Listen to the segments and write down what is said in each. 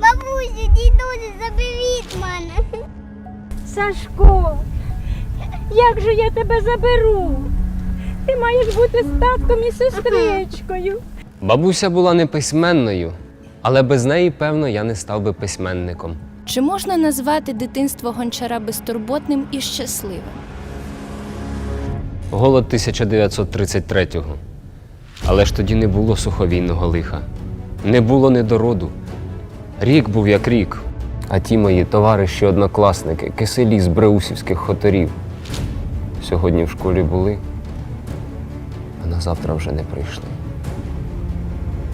Бабусю, дідусь, заберіть мене. Сашко, як же я тебе заберу? Ти маєш бути з татком і сестричкою. Бабуся була не письменною, але без неї, певно, я не став би письменником. Чи можна назвати дитинство гончара безтурботним і щасливим? Голод 1933-го. Але ж тоді не було суховійного лиха, не було недороду. Рік був як рік. А ті мої товариші однокласники, киселі з бреусівських хуторів. Сьогодні в школі були, а на завтра вже не прийшли.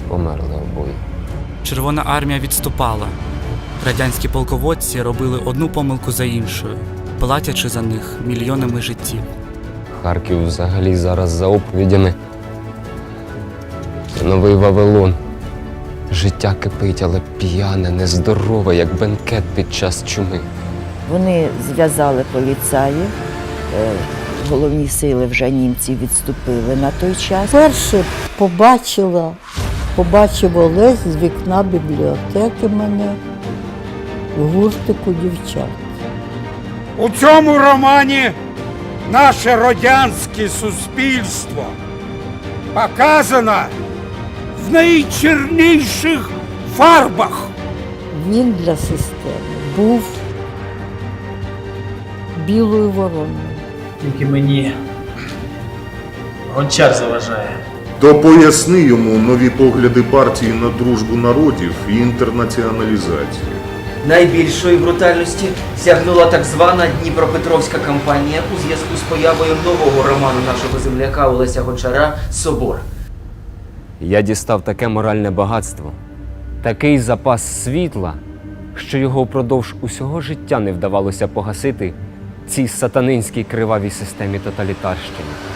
Померли обоє. Червона армія відступала. Радянські полководці робили одну помилку за іншою, платячи за них мільйонами життів. Харків взагалі зараз за оповідями. Новий Вавилон. Життя кипить, але п'яне, нездорове, як бенкет під час чуми. Вони зв'язали поліцаїв. е, Головні сили вже німці відступили на той час. Перше побачила, побачив Олесь з вікна бібліотеки мене в гуртику дівчат. У цьому романі наше радянське суспільство показано в найчорніших фарбах. Він для системи був білою вороною. Тільки мені гончар заважає. То поясни йому нові погляди партії на дружбу народів і інтернаціоналізацію. Найбільшої брутальності сягнула так звана Дніпропетровська кампанія у зв'язку з появою нового роману нашого земляка Олеся Гончара Собор. Я дістав таке моральне багатство, такий запас світла, що його впродовж усього життя не вдавалося погасити цій сатанинській кривавій системі тоталітарщини.